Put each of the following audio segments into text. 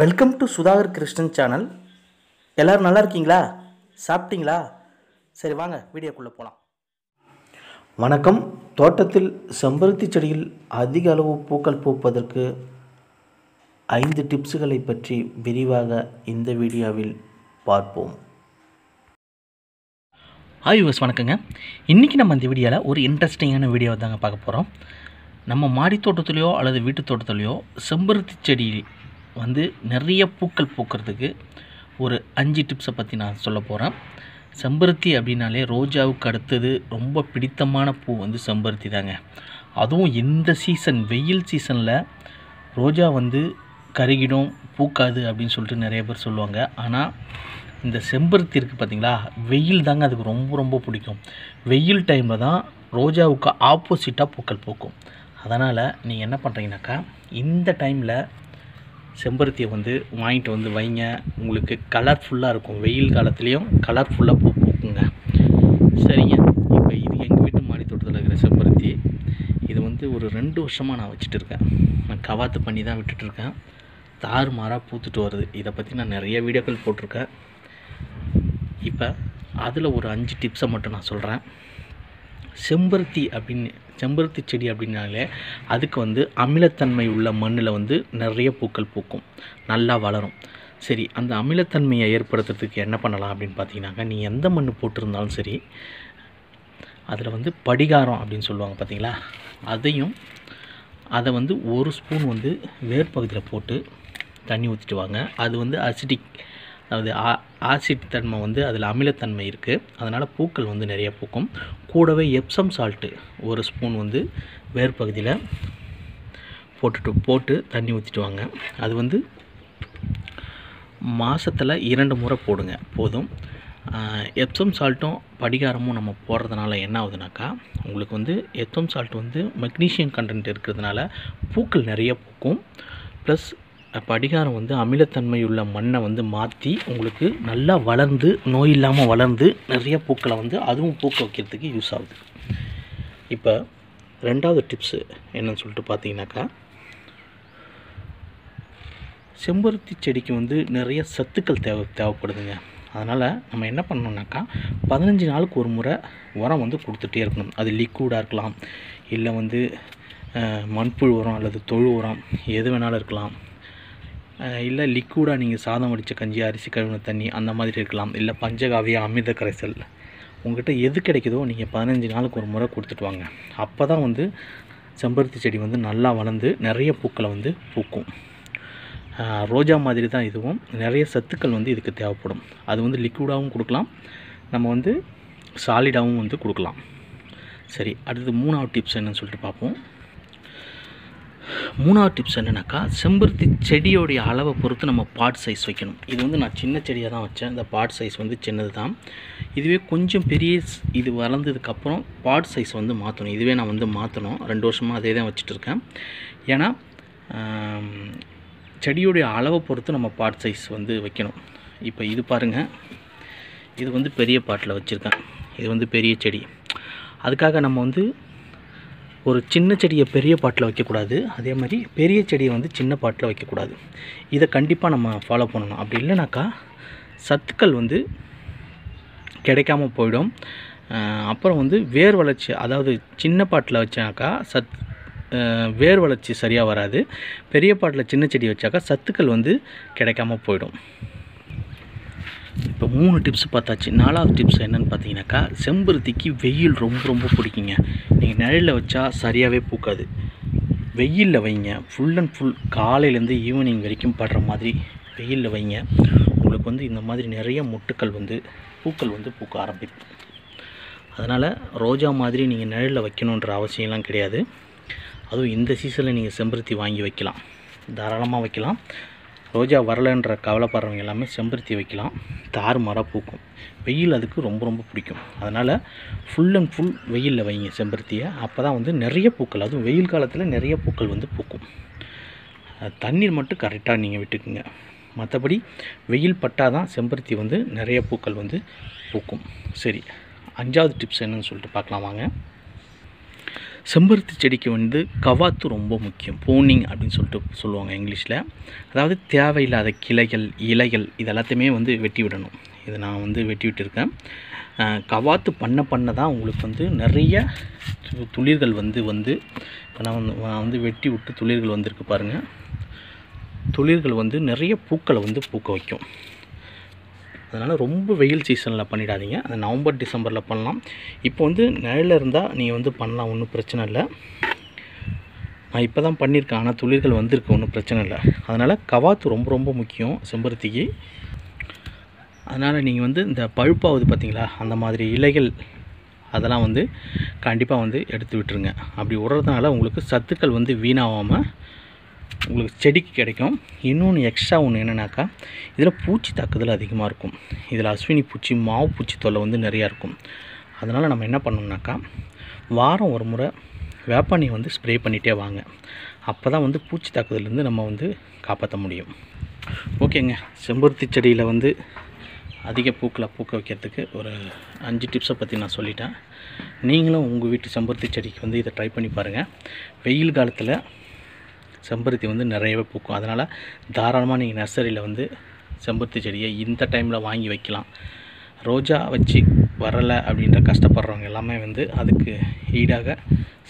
Welcome to Sudhakar Krishnan channel எல்லோரும் நல்லா இருக்கீங்களா? சாப்பிட்டீங்களா? சரி வாங்க வீடியோக்குள்ளே போகலாம் வணக்கம். தோட்டத்தில் செம்பருத்தி செடியில் அதிக அளவு பூக்கள் பூப்பதற்கு ஐந்து டிப்ஸுகளை பற்றி விரிவாக இந்த வீடியோவில் பார்ப்போம். ஹாய் யூஸ் வணக்கங்க. இன்றைக்கி நம்ம இந்த வீடியோவில் ஒரு இன்ட்ரெஸ்டிங்கான வீடியோ தாங்க பார்க்க போகிறோம் நம்ம மாடி தோட்டத்துலேயோ அல்லது வீட்டு தோட்டத்துலேயோ செம்பருத்தி செடி வந்து நிறைய பூக்கள் பூக்கிறதுக்கு ஒரு அஞ்சு டிப்ஸை பற்றி நான் சொல்ல போகிறேன் செம்பருத்தி அப்படின்னாலே ரோஜாவுக்கு அடுத்தது ரொம்ப பிடித்தமான பூ வந்து செம்பருத்தி தாங்க. அதுவும் இந்த சீசன் வெயில் சீசனில் ரோஜா வந்து கருகிடும் பூக்காது அப்படின்னு சொல்லிட்டு நிறைய பேர் சொல்லுவாங்க. ஆனால் இந்த செம்பருத்தி இருக்குது பார்த்தீங்களா வெயில் தாங்க அதுக்கு ரொம்ப ரொம்ப பிடிக்கும். வெயில் டைமில் தான் ரோஜாவுக்கு ஆப்போசிட்டாக பூக்கள் பூக்கும். அதனால் நீங்கள் என்ன பண்ணுறீங்கனாக்கா இந்த டைமில் செம்பருத்தியை வந்து வாங்கிட்டு வந்து வைங்க. உங்களுக்கு கலர்ஃபுல்லாக இருக்கும். வெயில் காலத்துலேயும் கலர்ஃபுல்லாக பூ பூக்குங்க. சரிங்க. இப்போ இது எங்கள் வீட்டு மாடி தோட்டத்தில் இருக்கிற செம்பருத்தி. இது வந்து ஒரு ரெண்டு வருஷமாக நான் வச்சுட்டு இருக்கேன். நான் கவாத்து பண்ணி தான் விட்டுட்டுருக்கேன் தாறுமாறாக பூத்துட்டு வருது. இதை பற்றி நான் நிறைய வீடியோக்கள் போட்டிருக்கேன். இப்போ அதில் ஒரு அஞ்சு டிப்ஸை மட்டும் நான் சொல்கிறேன் செம்பருத்தி அப்படின்னு செம்பருத்தி செடி அப்படின்னாலே அதுக்கு வந்து அமிலத்தன்மை உள்ள மண்ணில் வந்து நிறைய பூக்கள் பூக்கும். நல்லா வளரும். சரி அந்த அமிலத்தன்மையை ஏற்படுத்துறதுக்கு என்ன பண்ணலாம் அப்படின்னு பார்த்தீங்கன்னாக்கா நீ எந்த மண் போட்டிருந்தாலும் சரி அதில் வந்து படிகாரம் அப்படின்னு சொல்லுவாங்க பார்த்தீங்களா? அதையும் அதை வந்து ஒரு ஸ்பூன் வந்து வேர்பகுதியில் போட்டு தண்ணி ஊற்றிட்டு வாங்க. அது வந்து அசிடிக் அதாவது ஆ ஆசிட் தன்மை வந்து அதில் அமிலத்தன்மை இருக்குது அதனால் பூக்கள் வந்து நிறைய பூக்கும். கூடவே எப்சம் சால்ட்டு ஒரு ஸ்பூன் வந்து வேர்பகுதியில் போட்டுட்டு போட்டு தண்ணி ஊற்றிட்டு வாங்க. அது வந்து மாதத்தில் இரண்டு முறை போடுங்க போதும். எப்சம் சால்ட்டும் படிகாரமும் நம்ம போடுறதுனால என்ன ஆகுதுனாக்கா உங்களுக்கு வந்து எப்சம் சால்ட் வந்து மெக்னீஷியம் கண்டென்ட் இருக்கிறதுனால பூக்கள் நிறைய பூக்கும். ப்ளஸ் படிகாரம் வந்து அமிலத்தன்மை உள்ள மண்ணை வந்து மாற்றி உங்களுக்கு நல்லா வளர்ந்து நோய் இல்லாமல் வளர்ந்து நிறைய பூக்களை வந்து அதுவும் பூக்க வைக்கிறதுக்கு யூஸ் ஆகுது. இப்போ ரெண்டாவது டிப்ஸு என்னன்னு சொல்லிட்டு பார்த்தீங்கன்னாக்கா செம்பருத்தி செடிக்கு வந்து நிறைய சத்துக்கள் தேவை தேவைப்படுதுங்க. அதனால் நம்ம என்ன பண்ணணுன்னாக்கா பதினஞ்சு நாளுக்கு ஒரு முறை உரம் வந்து கொடுத்துட்டே இருக்கணும். அது லிக்விடாக இருக்கலாம் இல்லை வந்து மண்புழு உரம் அல்லது தொழு உரம் எது வேணாலும் இருக்கலாம். இல்லை லிக்விடாக நீங்கள் சாதம் வடித்த கஞ்சி அரிசி கழுவின தண்ணி அந்த மாதிரி இருக்கலாம். இல்லை பஞ்சகாவிய அமிர்த கரைசல். உங்கள்கிட்ட எது கிடைக்குதோ நீங்கள் பதினஞ்சு நாளுக்கு ஒரு முறை கொடுத்துட்டு வாங்க. அப்போ தான் வந்து செம்பருத்தி செடி வந்து நல்லா வளர்ந்து நிறைய பூக்களை வந்து பூக்கும். ரோஜா மாதிரி தான் இதுவும். நிறைய சத்துக்கள் வந்து இதுக்கு தேவைப்படும். அது வந்து லிக்விடாகவும் கொடுக்கலாம். நம்ம வந்து சாலிடாகவும் வந்து கொடுக்கலாம். சரி அடுத்து மூணாவது டிப்ஸ் என்னன்னு சொல்லிட்டு பார்ப்போம். மூணாவது டிப்ஸ் என்னென்னாக்கா செம்பருத்தி செடியோடைய அளவை பொறுத்து நம்ம பாட் சைஸ் வைக்கணும். இது வந்து நான் சின்ன செடியாக தான் வச்சேன். இந்த பாட் சைஸ் வந்து சின்னது தான். இதுவே கொஞ்சம் பெரிய இது வளர்ந்ததுக்கப்புறம் பாட் சைஸ் வந்து மாற்றணும் இதுவே நான் வந்து மாற்றணும் ரெண்டு வருஷமாக அதே தான் வச்சுட்டு இருக்கேன். ஏன்னா செடியோடைய அளவை பொறுத்து நம்ம பாட் சைஸ் வந்து வைக்கணும். இப்போ இது பாருங்கள் இது வந்து பெரிய பாட்டில் வச்சுருக்கேன். இது வந்து பெரிய செடி. அதுக்காக நம்ம வந்து ஒரு சின்ன செடியை பெரிய பாட்டில் வைக்கக்கூடாது. அதே மாதிரி பெரிய செடியை வந்து சின்ன பாட்டில் வைக்கக்கூடாது. இதை கண்டிப்பாக நம்ம ஃபாலோ பண்ணணும். அப்படி இல்லைனாக்கா சத்துக்கள் வந்து கிடைக்காம போயிடும். அப்புறம் வந்து வேர் வளர்ச்சி அதாவது சின்ன பாட்டில் வச்சாக்கா சத் வேர் வளர்ச்சி சரியாக வராது. பெரிய பாட்டில் சின்ன செடி வச்சாக்கா சத்துக்கள் வந்து கிடைக்காம போயிடும். இப்போ மூணு டிப்ஸ் பார்த்தாச்சு. நாலாவது டிப்ஸ் என்னென்னு பார்த்தீங்கன்னாக்கா செம்பருத்திக்கு வெயில் ரொம்ப ரொம்ப பிடிக்குங்க. நீங்கள் நிழலில் வச்சா சரியாகவே பூக்காது. வெயிலில் வைங்க. ஃபுல் அண்ட் ஃபுல் காலையிலேருந்து ஈவினிங் வரைக்கும் படுற மாதிரி வெயிலில் வைங்க. உங்களுக்கு வந்து இந்த மாதிரி நிறைய மொட்டுக்கள் வந்து பூக்கள் வந்து பூக்க ஆரம்பிக்கும். அதனால் ரோஜா மாதிரி நீங்கள் நிழலில் வைக்கணுன்ற அவசியம்லாம் கிடையாது. அதுவும் இந்த சீசனில் நீங்கள் செம்பருத்தி வாங்கி வைக்கலாம். தாராளமாக வைக்கலாம். ரோஜா வரலைன்ற கவலைப்படுறவங்க எல்லாமே செம்பருத்தி வைக்கலாம். தார் மரம் பூக்கும். வெயில் அதுக்கு ரொம்ப ரொம்ப பிடிக்கும். அதனால் ஃபுல் அண்ட் ஃபுல் வெயிலில் வைங்க செம்பருத்தியை. அப்போ தான் வந்து நிறைய பூக்கள் அதுவும் வெயில் காலத்தில் நிறைய பூக்கள் வந்து பூக்கும். தண்ணீர் மட்டும் கரெக்டாக நீங்கள் விட்டுக்குங்க. மற்றபடி வெயில் பட்டால் தான் செம்பருத்தி வந்து நிறைய பூக்கள் வந்து பூக்கும். சரி அஞ்சாவது டிப்ஸ் என்னன்னு சொல்லிட்டு பார்க்கலாம் வாங்க. செம்பருத்தி செடிக்கு வந்து கவாத்து ரொம்ப முக்கியம் போனிங் அப்படின்னு சொல்லிட்டு சொல்லுவாங்க இங்கிலீஷில். அதாவது தேவையில்லாத கிளைகள் இலைகள் இது எல்லாத்தையுமே வந்து வெட்டி விடணும். இதை நான் வந்து வெட்டி விட்டுருக்கேன். கவாத்து பண்ண பண்ண தான் உங்களுக்கு வந்து நிறைய துளிர்கள் வந்து வந்து இப்போ நான் வந்து நான் வந்து வெட்டி விட்டு துளிர்கள் வந்திருக்கு பாருங்கள் துளிர்கள் வந்து நிறைய பூக்களை வந்து பூக்க வைக்கும். அதனால் ரொம்ப வெயில் சீசனில் பண்ணிடாதீங்க. அது நவம்பர் டிசம்பரில் பண்ணலாம். இப்போ வந்து நிழலில் இருந்தால் நீங்கள் வந்து பண்ணலாம் ஒன்றும் பிரச்சனை இல்லை. நான் இப்போ தான் பண்ணியிருக்கேன். ஆனால் துளிர்கள் வந்திருக்கு ஒன்றும் பிரச்சனை இல்லை. அதனால் கவாத்து ரொம்ப ரொம்ப முக்கியம் செம்பருத்திக்கு. அதனால் நீங்கள் வந்து இந்த பழுப்பாவது பார்த்தீங்களா அந்த மாதிரி இலைகள் அதெல்லாம் வந்து கண்டிப்பாக வந்து எடுத்து விட்டுருங்க. அப்படி விடுறதுனால உங்களுக்கு சத்துக்கள் வந்து வீணாகாமல் உங்களுக்கு செடிக்கு கிடைக்கும். இன்னொன்று எக்ஸ்ட்ரா ஒன்று என்னென்னாக்கா இதில் பூச்சி தாக்குதல் அதிகமாக இருக்கும். இதில் அஸ்வினி பூச்சி மாவு பூச்சி தொல்லை வந்து நிறையா இருக்கும். அதனால் நம்ம என்ன பண்ணோம்னாக்கா வாரம் ஒரு முறை வேப்பாண்ணி வந்து ஸ்ப்ரே பண்ணிகிட்டே வாங்க. அப்போ தான் வந்து பூச்சி தாக்குதலேருந்து நம்ம வந்து காப்பாற்ற முடியும். ஓகேங்க. செம்பருத்தி செடியில் வந்து அதிக பூக்களை பூக்க வைக்கிறதுக்கு ஒரு அஞ்சு டிப்ஸை பற்றி நான் சொல்லிட்டேன். நீங்களும் உங்கள் வீட்டு செம்பருத்தி செடிக்கு வந்து இதை ட்ரை பண்ணி பாருங்கள் வெயில் காலத்தில் செம்பருத்தி வந்து நிறையவே பூக்கும். அதனால் தாராளமாக நீங்கள் நர்சரியில் வந்து செம்பருத்தி செடியை இந்த டைமில் வாங்கி வைக்கலாம். ரோஜா வச்சு வரலை அப்படின்ற கஷ்டப்படுறவங்க எல்லாமே வந்து அதுக்கு ஈடாக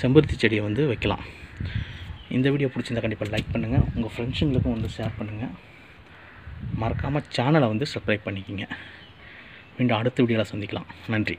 செம்பருத்தி செடியை வந்து வைக்கலாம். இந்த வீடியோ பிடிச்சிருந்தா கண்டிப்பாக லைக் பண்ணுங்கள் உங்கள் ஃப்ரெண்ட்ஸுங்களுக்கும் வந்து ஷேர் பண்ணுங்கள் மறக்காமல் சேனலை வந்து சப்ஸ்கிரைப் பண்ணிக்கோங்க. மீண்டும் அடுத்த வீடியோவில் சந்திக்கலாம். நன்றி.